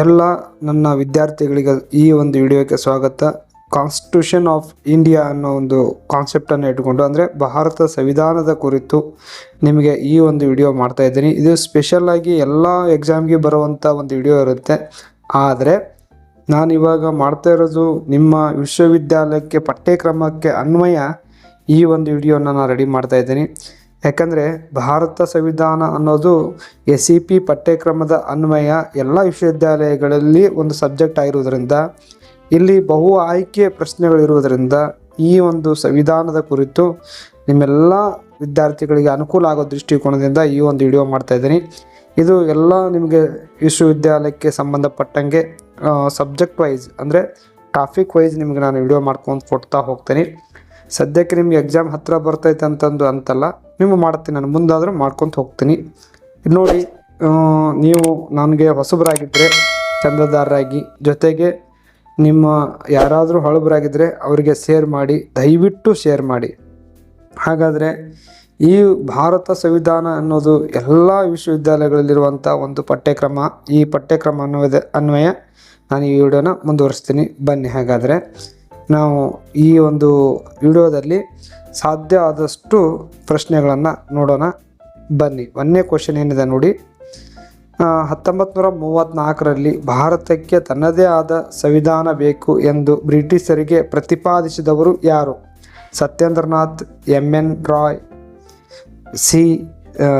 ಎಲ್ಲ ನನ್ನ ವಿದ್ಯಾರ್ಥಿಗಳಿಗೆ ಈ ಒಂದು ವಿಡಿಯೋಕ್ಕೆ ಸ್ವಾಗತ. ಕಾನ್ಸ್ಟಿಟ್ಯೂಷನ್ ಆಫ್ ಇಂಡಿಯಾ ಅನ್ನೋ ಒಂದು ಕಾನ್ಸೆಪ್ಟನ್ನು ಇಟ್ಕೊಂಡು ಅಂದರೆ ಭಾರತ ಸಂವಿಧಾನದ ಕುರಿತು ನಿಮಗೆ ಈ ಒಂದು ವಿಡಿಯೋ ಮಾಡ್ತಾ ಇದ್ದೀನಿ. ಇದು ಸ್ಪೆಷಲ್ ಆಗಿ ಎಲ್ಲ ಎಕ್ಸಾಮ್ಗೆ ಬರುವಂಥ ಒಂದು ವಿಡಿಯೋ ಇರುತ್ತೆ. ಆದರೆ ನಾನು ಇವಾಗ ಮಾಡ್ತಾ ಇರೋದು ನಿಮ್ಮ ವಿಶ್ವವಿದ್ಯಾಲಯಕ್ಕೆ ಪಠ್ಯಕ್ರಮಕ್ಕೆ ಅನ್ವಯ ಈ ಒಂದು ವಿಡಿಯೋನ ನಾನು ರೆಡಿ ಮಾಡ್ತಾ ಇದ್ದೀನಿ. ಯಾಕಂದರೆ ಭಾರತ ಸಂವಿಧಾನ ಅನ್ನೋದು ಎಸ್ ಸಿ ಪಿ ಪಠ್ಯಕ್ರಮದ ಅನ್ವಯ ಎಲ್ಲ ವಿಶ್ವವಿದ್ಯಾಲಯಗಳಲ್ಲಿ ಒಂದು ಸಬ್ಜೆಕ್ಟ್ ಆಗಿರುವುದರಿಂದ, ಇಲ್ಲಿ ಬಹು ಆಯ್ಕೆ ಪ್ರಶ್ನೆಗಳಿರುವುದರಿಂದ ಈ ಒಂದು ಸಂವಿಧಾನದ ಕುರಿತು ನಿಮ್ಮೆಲ್ಲ ವಿದ್ಯಾರ್ಥಿಗಳಿಗೆ ಅನುಕೂಲ ಆಗೋ ದೃಷ್ಟಿಕೋನದಿಂದ ಈ ಒಂದು ವಿಡಿಯೋ ಮಾಡ್ತಾ ಇದ್ದೀನಿ. ಇದು ಎಲ್ಲ ನಿಮಗೆ ವಿಶ್ವವಿದ್ಯಾಲಯಕ್ಕೆ ಸಂಬಂಧಪಟ್ಟಂಗೆ ಸಬ್ಜೆಕ್ಟ್ ವೈಸ್ ಅಂದರೆ ಟಾಪಿಕ್ ವೈಸ್ ನಿಮಗೆ ನಾನು ವಿಡಿಯೋ ಮಾಡ್ಕೊಂಡು ಕೊಡ್ತಾ ಹೋಗ್ತೀನಿ. ಸದ್ಯಕ್ಕೆ ನಿಮ್ಗೆ ಎಕ್ಸಾಮ್ ಹತ್ತಿರ ಬರ್ತೈತೆ ಅಂತಂದು ಅಂತಲ್ಲ ನಿಮ್ಗೆ ಮಾಡ್ತೀನಿ, ನಾನು ಮುಂದಾದರೂ ಮಾಡ್ಕೊತ ಹೋಗ್ತೀನಿ. ನೋಡಿ ನೀವು ನನಗೆ ಹೊಸಬರಾಗಿದ್ದರೆ ಚಂದದಾರರಾಗಿ, ಜೊತೆಗೆ ನಿಮ್ಮ ಯಾರಾದರೂ ಹಳಬರಾಗಿದ್ದರೆ ಅವರಿಗೆ ಶೇರ್ ಮಾಡಿ, ದಯವಿಟ್ಟು ಶೇರ್ ಮಾಡಿ. ಹಾಗಾದರೆ ಈ ಭಾರತ ಸಂವಿಧಾನ ಅನ್ನೋದು ಎಲ್ಲ ವಿಶ್ವವಿದ್ಯಾಲಯಗಳಲ್ಲಿರುವಂಥ ಒಂದು ಪಠ್ಯಕ್ರಮ, ಈ ಪಠ್ಯಕ್ರಮ ಅನ್ನೋದ ಅನ್ವಯ ನಾನು ಈ ವಿಡಿಯೋನ ಮುಂದುವರಿಸ್ತೀನಿ. ಬನ್ನಿ, ಹಾಗಾದರೆ ನಾವು ಈ ಒಂದು ವಿಡಿಯೋದಲ್ಲಿ ಸಾಧ್ಯ ಆದಷ್ಟು ಪ್ರಶ್ನೆಗಳನ್ನು ನೋಡೋಣ. ಬನ್ನಿ, ಒಂದನೇ ಕ್ವಶನ್ ಏನಿದೆ ನೋಡಿ. ಹತ್ತೊಂಬತ್ತು ನೂರ ಭಾರತಕ್ಕೆ ತನ್ನದೇ ಆದ ಸಂವಿಧಾನ ಬೇಕು ಎಂದು ಬ್ರಿಟಿಷರಿಗೆ ಪ್ರತಿಪಾದಿಸಿದವರು ಯಾರು? Satyendranath M N Roy, C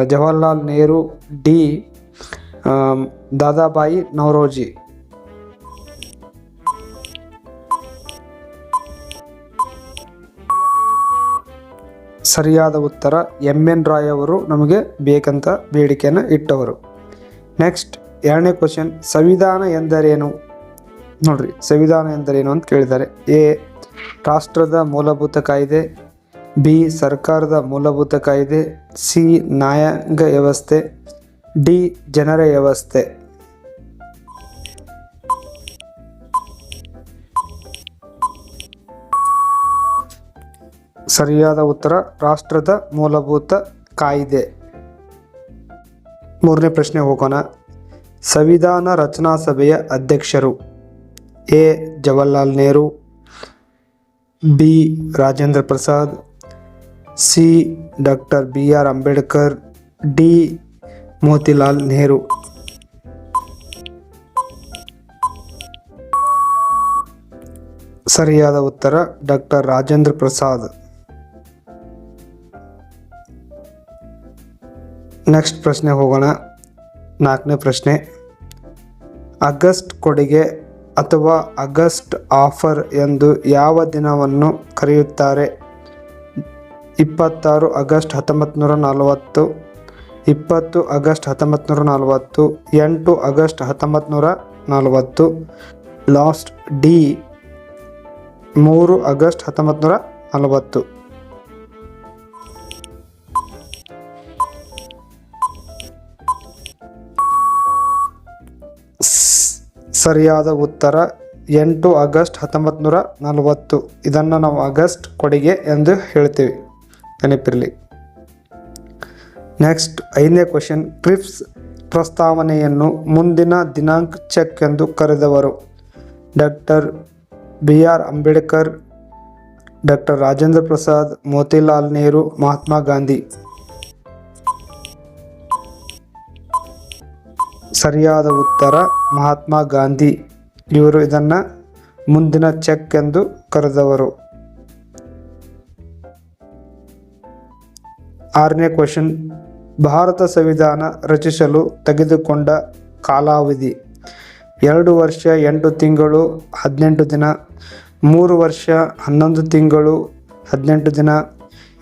Jawaharlal Nehru, D Dadabhai Naoroji. ಸರಿಯಾದ ಉತ್ತರ ಎಂ ಎನ್ ರಾಯ್ ಅವರು ನಮಗೆ ಬೇಕಂತ ಬೇಡಿಕೆಯನ್ನು ಇಟ್ಟವರು. ನೆಕ್ಸ್ಟ್ ಎರಡನೇ ಕ್ವಶನ್ ಸಂವಿಧಾನ ಎಂದರೇನು? ನೋಡ್ರಿ, ಸಂವಿಧಾನ ಎಂದರೇನು ಅಂತ ಕೇಳಿದ್ದಾರೆ. ಎ, ರಾಷ್ಟ್ರದ ಮೂಲಭೂತ ಕಾಯ್ದೆ, ಬಿ, ಸರ್ಕಾರದ ಮೂಲಭೂತ ಕಾಯ್ದೆ, ಸಿ, ನ್ಯಾಯಾಂಗ ವ್ಯವಸ್ಥೆ, ಡಿ, ಜನರ ವ್ಯವಸ್ಥೆ. ಸರಿಯಾದ ಉತ್ತರ ರಾಷ್ಟ್ರದ ಮೂಲಭೂತ ಕಾಯ್ದೆ. ಮೂರನೇ ಪ್ರಶ್ನೆ ಹೋಗೋಣ. ಸಂವಿಧಾನ ರಚನಾ ಸಭೆಯ ಅಧ್ಯಕ್ಷರು A. Jawaharlal Nehru, B. Rajendra Prasad, C. Doctor B. R. Ambedkar, D. Motilal Nehru. ಸರಿಯಾದ ಉತ್ತರ ಡಾಕ್ಟರ್ ರಾಜೇಂದ್ರ ಪ್ರಸಾದ್. ನೆಕ್ಸ್ಟ್ ಪ್ರಶ್ನೆ ಹೋಗೋಣ. ನಾಲ್ಕನೇ ಪ್ರಶ್ನೆ. ಆಗಸ್ಟ್ ಕೊಡುಗೆ ಅಥವಾ ಆಗಸ್ಟ್ ಆಫರ್ ಎಂದು ಯಾವ ದಿನವನ್ನು ಕರೆಯುತ್ತಾರೆ? ಇಪ್ಪತ್ತಾರು ಆಗಸ್ಟ್ ಹತ್ತೊಂಬತ್ತು ನೂರ ನಲವತ್ತು, ಇಪ್ಪತ್ತು ಆಗಸ್ಟ್ ಹತ್ತೊಂಬತ್ತು ನೂರ ನಲವತ್ತು, ಎಂಟು ಆಗಸ್ಟ್ ಹತ್ತೊಂಬತ್ತು ನೂರ ನಲವತ್ತು ಲಾಸ್ಟ್ ಡಿ ಮೂರು ಆಗಸ್ಟ್ ಹತ್ತೊಂಬತ್ತು ನೂರ ನಲವತ್ತು. ಸರಿಯಾದ ಉತ್ತರ ಎಂಟು ಆಗಸ್ಟ್ ಹತ್ತೊಂಬತ್ತು ನೂರ ನಲವತ್ತು. ಇದನ್ನು ನಾವು ಆಗಸ್ಟ್ ಕೊಡುಗೆ ಎಂದು ಹೇಳ್ತೀವಿ. ನೆನಪಿರಲಿ. ನೆಕ್ಸ್ಟ್ ಐದನೇ ಕ್ವಶನ್, ಕ್ರಿಪ್ಸ್ ಪ್ರಸ್ತಾವನೆಯನ್ನು ಮುಂದಿನ ದಿನಾಂಕ ಚೆಕ್ ಎಂದು ಕರೆದವರು doctor B R Ambedkar, doctor Rajendra Prasad, Motilal Nehru, Mahatma Gandhi. ಸರಿಯಾದ ಉತ್ತರ ಮಹಾತ್ಮ ಗಾಂಧಿ. ಇವರು ಇದನ್ನು ಮುಂದಿನ ಚೆಕ್ ಎಂದು ಕರೆದವರು. ಆರನೇ ಕ್ವಶನ್. ಭಾರತ ಸಂವಿಧಾನ ರಚಿಸಲು ತೆಗೆದುಕೊಂಡ ಕಾಲಾವಧಿ. ಎರಡು ವರ್ಷ ಎಂಟು ತಿಂಗಳು ಹದಿನೆಂಟು ದಿನ, ಮೂರು ವರ್ಷ ಹನ್ನೊಂದು ತಿಂಗಳು ಹದಿನೆಂಟು ದಿನ,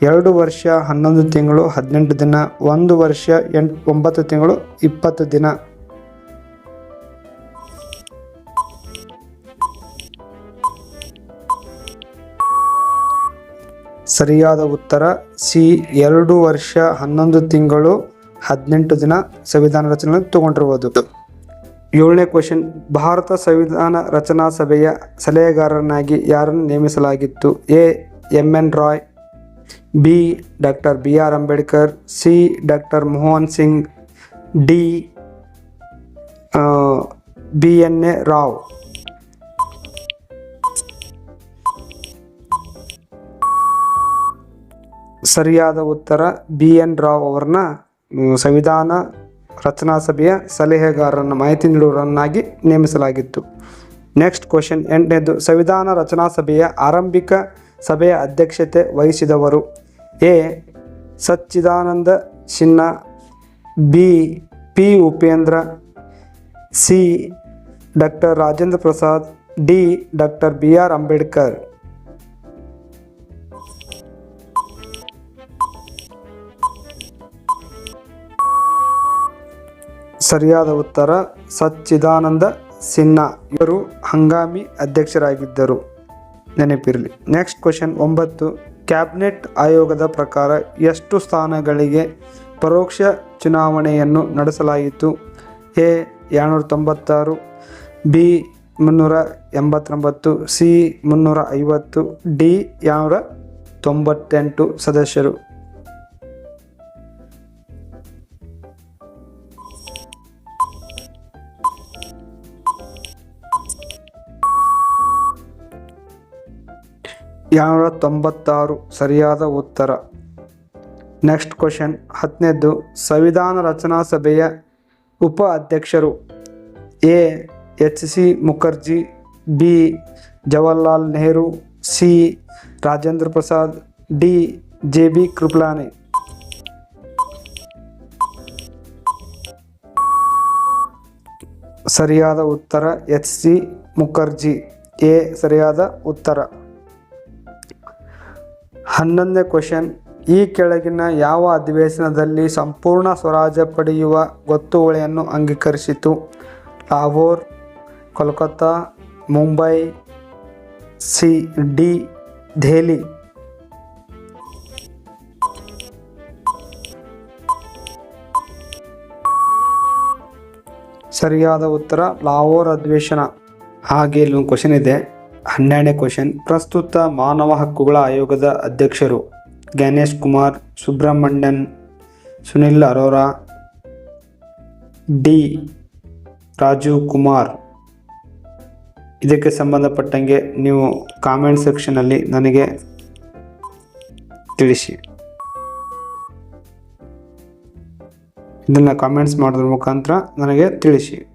ಎರಡು ವರ್ಷ ಹನ್ನೊಂದು ತಿಂಗಳು ಹದಿನೆಂಟು ದಿನ, ಒಂದು ವರ್ಷ ಎಂಟು, ಒಂಬತ್ತು ತಿಂಗಳು ಇಪ್ಪತ್ತು ದಿನ. ಸರಿಯಾದ ಉತ್ತರ ಸಿ, ಎರಡು ವರ್ಷ ಹನ್ನೊಂದು ತಿಂಗಳು ಹದಿನೆಂಟು ದಿನ ಸಂವಿಧಾನ ರಚನೆ ತಗೊಂಡಿರ್ಬೋದು ಏಳನೇ ಕ್ವಶನ್, ಭಾರತ ಸಂವಿಧಾನ ರಚನಾ ಸಭೆಯ ಸಲಹೆಗಾರರನ್ನಾಗಿ ಯಾರನ್ನು ನೇಮಿಸಲಾಗಿತ್ತು? A M N Roy, B, doctor B R Ambedkar, C, doctor Mohan Singh, D B N A Rao. ಸರಿಯಾದ ಉತ್ತರ ಬಿ ಎನ್ ರಾವ್ ಅವರನ್ನ ಸಂವಿಧಾನ ರಚನಾ ಸಭೆಯ ಸಲಹೆಗಾರರನ್ನು, ಮಾಹಿತಿ ನೀಡುವರನ್ನಾಗಿ ನೇಮಿಸಲಾಗಿತ್ತು. ನೆಕ್ಸ್ಟ್ ಕ್ವಶನ್ ಎಂಟನೇದು, ಸಂವಿಧಾನ ರಚನಾ ಸಭೆಯ ಆರಂಭಿಕ ಸಭೆಯ ಅಧ್ಯಕ್ಷತೆ ವಹಿಸಿದವರು A. Sachchidananda Sinha B. P. Upendra, C. Doctor Rajendra Prasad, D. Doctor B. R. Ambedkar. ಸರಿಯಾದ ಉತ್ತರ ಸಚ್ಚಿದಾನಂದ ಸಿನ್ಹಾ. ಇವರು ಹಂಗಾಮಿ ಅಧ್ಯಕ್ಷರಾಗಿದ್ದರು. ನೆನಪಿರಲಿ. ನೆಕ್ಸ್ಟ್ ಕ್ವಶನ್ ಒಂಬತ್ತು. ಕ್ಯಾಬಿನೆಟ್ ಆಯೋಗದ ಪ್ರಕಾರ ಎಷ್ಟು ಸ್ಥಾನಗಳಿಗೆ ಪರೋಕ್ಷ ಚುನಾವಣೆಯನ್ನು ನಡೆಸಲಾಯಿತು? ಎ ಎರಡುನೂರ ತೊಂಬತ್ತಾರು ಬಿ ಮುನ್ನೂರ ಎಂಬತ್ತೊಂಬತ್ತು ಸಿ ಮುನ್ನೂರ ಐವತ್ತು ಡಿ ಏಳ್ನೂರ ತೊಂಬತ್ತೆಂಟು ಸದಸ್ಯರು. ಎರಡುನೂರ ತೊಂಬತ್ತಾರು ಸರಿಯಾದ ಉತ್ತರ. ನೆಕ್ಸ್ಟ್ ಕ್ವಶನ್ ಹತ್ತನೇದ್ದು ಸಂವಿಧಾನ ರಚನಾ ಸಭೆಯ ಉಪ ಅಧ್ಯಕ್ಷರು A. H. C. Mukherjee, B. Jawaharlal Nehru, C. Rajendra Prasad, D. J. B. Kripalani. ಸರಿಯಾದ ಉತ್ತರ ಎಚ್. ಸಿ. ಮುಖರ್ಜಿ. ಎ. ಸರಿಯಾದ ಉತ್ತರ. ಹನ್ನೊಂದನೇ ಕ್ವಶನ್ ಈ ಕೆಳಗಿನ ಯಾವ ಅಧಿವೇಶನದಲ್ಲಿ ಸಂಪೂರ್ಣ ಸ್ವರಾಜ್ಯ ಪಡೆಯುವ ಗೊತ್ತುವಳಿಯನ್ನು ಅಂಗೀಕರಿಸಿತು? Lahore, Kolkata, Mumbai, C, D, Delhi. ಸರಿಯಾದ ಉತ್ತರ ಲಾಹೋರ್ ಅಧಿವೇಶನ. ಹಾಗೆ ಇಲ್ಲಿ ಕ್ವಶನ್ ಇದೆ. ಹನ್ನೆರಡನೇ ಕ್ವಶನ್ ಪ್ರಸ್ತುತ ಮಾನವ ಹಕ್ಕುಗಳ ಆಯೋಗದ ಅಧ್ಯಕ್ಷರು ಗಣೇಶ್ ಕುಮಾರ್, ಸುಬ್ರಹ್ಮಣ್ಯನ್, ಸುನಿಲ್ ಅರೋರಾ, ಡಿ. ರಾಜೀವ್ ಕುಮಾರ್. ಇದಕ್ಕೆ ಸಂಬಂಧಪಟ್ಟಂಗೆ ನೀವು ಕಾಮೆಂಟ್ ಸೆಕ್ಷನಲ್ಲಿ ನನಗೆ ತಿಳಿಸಿ. ಇದನ್ನು ಕಾಮೆಂಟ್ಸ್ ಮಾಡೋದ್ರ ಮುಖಾಂತರ ನನಗೆ ತಿಳಿಸಿ.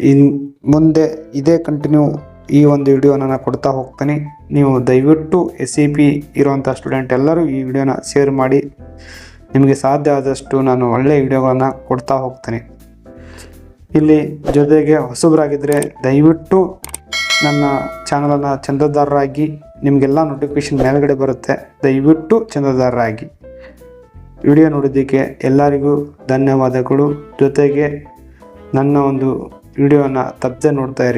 ಇನ್ ಮುಂದೆ ಇದೇ ಕಂಟಿನ್ಯೂ ಈ ಒಂದು ವಿಡಿಯೋನ ನಾನು ಕೊಡ್ತಾ ಹೋಗ್ತೀನಿ. ನೀವು ದಯವಿಟ್ಟು ಎಸ್ ಸಿ ಪಿ ಇರುವಂಥ ಸ್ಟೂಡೆಂಟ್ ಎಲ್ಲರೂ ಈ ವಿಡಿಯೋನ ಶೇರ್ ಮಾಡಿ. ನಿಮಗೆ ಸಾಧ್ಯ ಆದಷ್ಟು ನಾನು ಒಳ್ಳೆಯ ವಿಡಿಯೋಗಳನ್ನು ಕೊಡ್ತಾ ಹೋಗ್ತೀನಿ. ಇಲ್ಲಿ ಜೊತೆಗೆ ಹೊಸಬರಾಗಿದ್ದರೆ ದಯವಿಟ್ಟು ನನ್ನ ಚಾನಲನ್ನು ಚಂದದಾರರಾಗಿ, ನಿಮಗೆಲ್ಲ ನೋಟಿಫಿಕೇಷನ್ ಮೇಲ್ಗಡೆ ಬರುತ್ತೆ. ದಯವಿಟ್ಟು ಚಂದದಾರರಾಗಿ. ವಿಡಿಯೋ ನೋಡಿದ್ದಕ್ಕೆ ಎಲ್ಲರಿಗೂ ಧನ್ಯವಾದಗಳು. ಜೊತೆಗೆ ನನ್ನ ಒಂದು ವಿಡಿಯೋನ ತಪ್ಪದೆ ನೋಡ್ತಾ